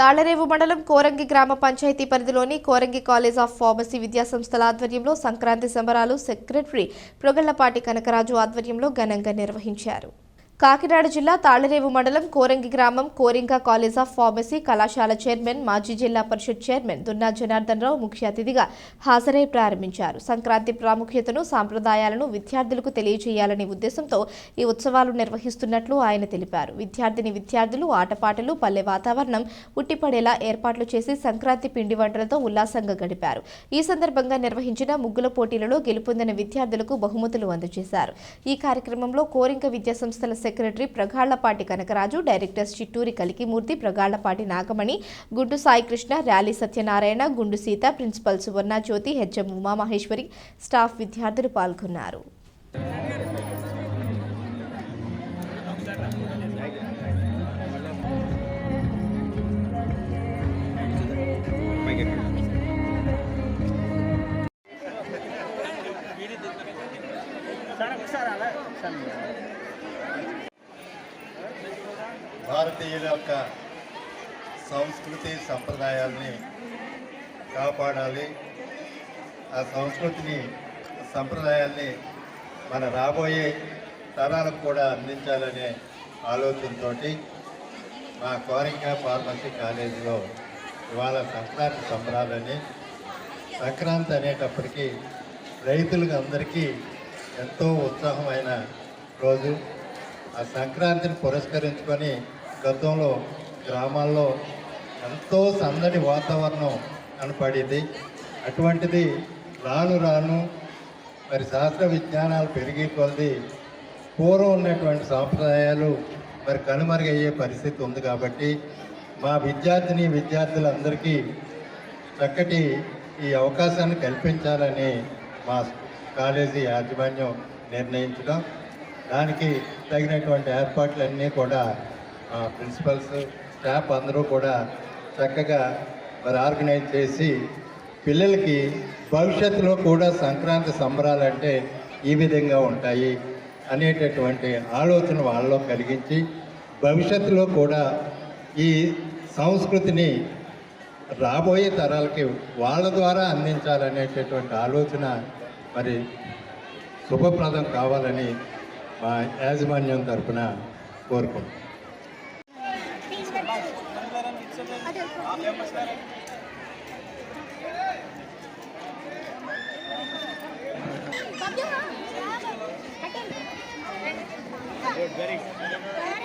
తాళ్ళరేవు మండలం కోరంగి గ్రామ పంచాయతీ పరిధిలోని కోరంగి కాలేజ్ ఆఫ్ ఫార్మసీ విద్యాసంస్థల ఆధ్వర్యంలో సంక్రాంతి సంబరాలు సెక్రటరీ ప్రొగళ్ళపాటి కనకరాజు ఆధ్వర్యంలో ఘనంగా నిర్వహించారు. కాకినాడ జిల్లా తాళ్ళరేవు మండలం కోరంగి గ్రామం కోరింక కాలేజ్ ఆఫ్ ఫార్మసీ కళాశాల చైర్మన్ మాజీ జిల్లా పరిషత్ చైర్మన్ దున్నా జనార్దన్ రావు ముఖ్య అతిథిగా హాజరై ప్రారంభించారు. సంక్రాంతి ప్రాముఖ్యతను సాంప్రదాయాలను విద్యార్థులకు తెలియజేయాలనే ఉద్దేశంతో ఈ ఉత్సవాలు నిర్వహిస్తున్నట్లు ఆయన తెలిపారు. విద్యార్థిని విద్యార్థులు ఆటపాటలు పల్లె వాతావరణం ఉట్టిపడేలా ఏర్పాట్లు చేసి సంక్రాంతి పిండి వంటలతో ఉల్లాసంగా గడిపారు. ఈ సందర్భంగా నిర్వహించిన ముగ్గుల పోటీలలో గెలుపొందిన విద్యార్థులకు బహుమతులు అందజేశారు. ఈ కార్యక్రమంలో కోరింక విద్యాసంస్థల secretary Pragallapati Kanakaraju directors Chitturi Kalikimurthy Pragallapati Nagamani Gundu Saikrishna Ryali Satyanarayana Gundu Sita principal Suvarna Jyothi HM Umamaheswari staff విద్యార్థులు పాల్గొన్నారు. భారతీయుల యొక్క సంస్కృతి సంప్రదాయాల్ని కాపాడాలి. ఆ సంస్కృతిని సంప్రదాయాల్ని మన రాబోయే తరాలకు కూడా అందించాలనే ఆలోచనతో మా కోరిక ఫార్మసీ కాలేజీలో ఇవాళ సంక్రాంతి సంబరాలని సంక్రాంతి అనేటప్పటికీ రైతులకు అందరికీ ఎంతో ఉత్సాహమైన రోజు. ఆ సంక్రాంతిని పురస్కరించుకొని గతంలో గ్రామాల్లో ఎంతో సందడి వాతావరణం కనపడేది. అటువంటిది రాను రాను మరి శాస్త్ర విజ్ఞానాలు పెరిగి కొలది పూర్వం ఉన్నటువంటి సాంప్రదాయాలు మరి కనుమరుగయ్యే పరిస్థితి ఉంది కాబట్టి మా విద్యార్థిని విద్యార్థులందరికీ చక్కటి ఈ అవకాశాన్ని కల్పించాలని మా కాలేజీ యాజమాన్యం నిర్ణయించడం దానికి తగినటువంటి ఏర్పాట్లన్నీ కూడా ప్రిన్సిపల్స్ స్టాఫ్ అందరూ కూడా చక్కగా మరి ఆర్గనైజ్ చేసి పిల్లలకి భవిష్యత్తులో కూడా సంక్రాంతి సంబరాలు అంటే ఈ విధంగా ఉంటాయి అనేటటువంటి ఆలోచన వాళ్ళలో కలిగించి భవిష్యత్తులో కూడా ఈ సంస్కృతిని రాబోయే తరాలకి వాళ్ళ ద్వారా అందించాలనేటటువంటి ఆలోచన మరి శుభప్రదం కావాలని మా యాజమాన్యం తరఫున కోరుకుంటున్నాం Very good.